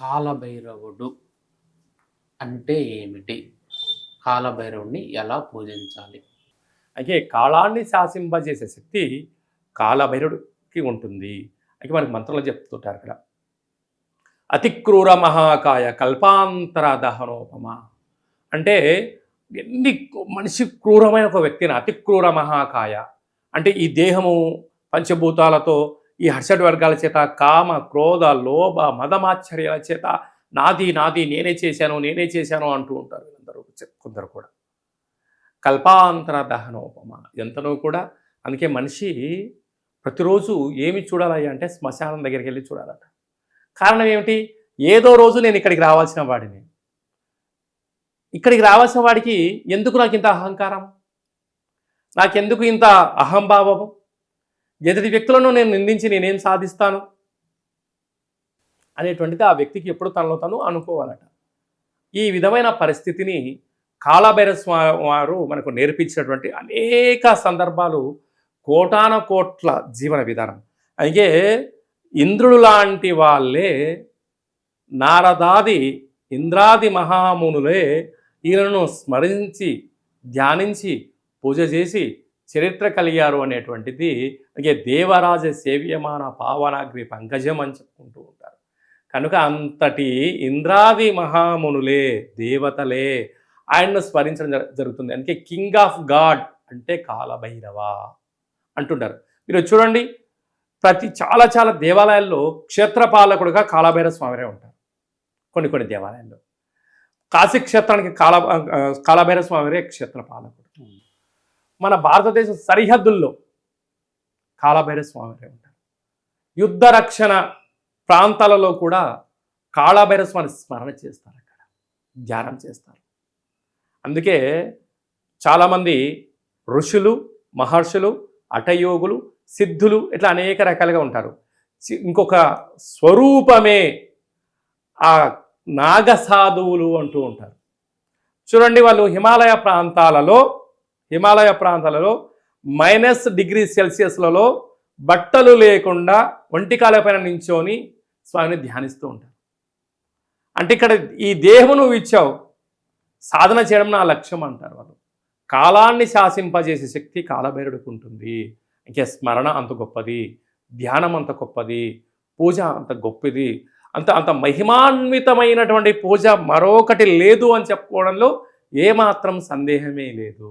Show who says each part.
Speaker 1: కాలభైరవుడు అంటే ఏమిటి? కాలభైరవుడిని ఎలా పూజించాలి?
Speaker 2: అయితే కాలాన్ని శాసింపజేసే శక్తి కాలభైరవుడికి ఉంటుంది. అయితే మనకి మంత్రంలో చెప్తుంటారు ఇక్కడ అతిక్రూర మహాకాయ కల్పాంతర దహనోపమ. అంటే ఎన్ని మనిషి క్రూరమైన ఒక వ్యక్తిని అతిక్రూర మహాకాయ. అంటే ఈ దేహము పంచభూతాలతో ఈ హర్షడ్ వర్గాల చేత కామ క్రోధ లోభ మదమాశ్చర్యాల చేత నాది నాది నేనే చేశాను నేనే చేశాను అంటూ ఉంటారు వీళ్ళందరూ కొందరు కూడా. కల్పాంతర దహనోపమ ఎంతనో కూడా అందుకే మనిషి ప్రతిరోజు ఏమి చూడాలి అంటే శ్మశానం దగ్గరికి వెళ్ళి చూడాలట. కారణం ఏమిటి? ఏదో రోజు నేను ఇక్కడికి రావాల్సిన వాడిని. ఇక్కడికి రావాల్సిన వాడికి ఎందుకు నాకు ఇంత అహంకారం? నాకెందుకు ఇంత అహంభావము? ఎదుటి వ్యక్తులను నేను నిందించి నేనేం సాధిస్తాను? అనేటువంటిది ఆ వ్యక్తికి ఎప్పుడు తనలో తను అనుకోవాలట. ఈ విధమైన పరిస్థితిని కాలభైర వారు మనకు నేర్పించినటువంటి అనేక సందర్భాలు కోటాన కోట్ల జీవన విధానం. అయితే ఇంద్రుడు లాంటి వాళ్ళే నారదాది ఇంద్రాది మహామునులే ఈయనను స్మరించి ధ్యానించి పూజ చేసి చరిత్ర కలిగారు అనేటువంటిది అలాగే దేవరాజ సేవ్యమాన పావనాగ్రి పంకజం అని చెప్పుకుంటూ ఉంటారు. కనుక అంతటి ఇంద్రాది మహామునులే దేవతలే ఆయన్ను స్మరించడం జరుగుతుంది. అందుకే కింగ్ ఆఫ్ గాడ్ అంటే కాలభైరవ అంటుంటారు. మీరు చూడండి ప్రతి చాలా చాలా దేవాలయాల్లో క్షేత్రపాలకుడుగా కాలభైరవ స్వామిరే ఉంటారు. కొన్ని కొన్ని దేవాలయాల్లో. కాశీ క్షేత్రానికి కాల కాలభైరవ స్వామిరే క్షేత్రపాలకుడు. మన భారతదేశ సరిహద్దుల్లో కాళభైరస్వామి ఉంటారు. యుద్ధ రక్షణ ప్రాంతాలలో కూడా కాళభైరస్వామి స్మరణ చేస్తారు అక్కడ. ధ్యానం చేస్తారు. అందుకే చాలామంది ఋషులు మహర్షులు అటయోగులు సిద్ధులు ఇట్లా అనేక రకాలుగా ఉంటారు. చి- ఇంకొక స్వరూపమే ఆ నాగసాధువులు అంటూ ఉంటారు. చూడండి వాళ్ళు హిమాలయ ప్రాంతాలలో హిమాలయ ప్రాంతాలలో మైనస్ డిగ్రీ సెల్సియస్లలో బట్టలు లేకుండా ఒంటికాల పైన నించొని స్వామిని ధ్యానిస్తూ ఉంటారు. అంటే ఇక్కడ ఈ దేహము నువ్వు ఇచ్చావు సాధన చేయడం నా లక్ష్యం అంటారు వాళ్ళు. కాలాన్ని శాసింపజేసే శక్తి కాలభైరుడికి ఉంటుంది. ఇంకే స్మరణ అంత గొప్పది ధ్యానం అంత గొప్పది పూజ అంత గొప్పది అంత అంత మహిమాన్వితమైనటువంటి పూజ మరొకటి లేదు అని చెప్పుకోవడంలో ఏమాత్రం సందేహమే లేదు.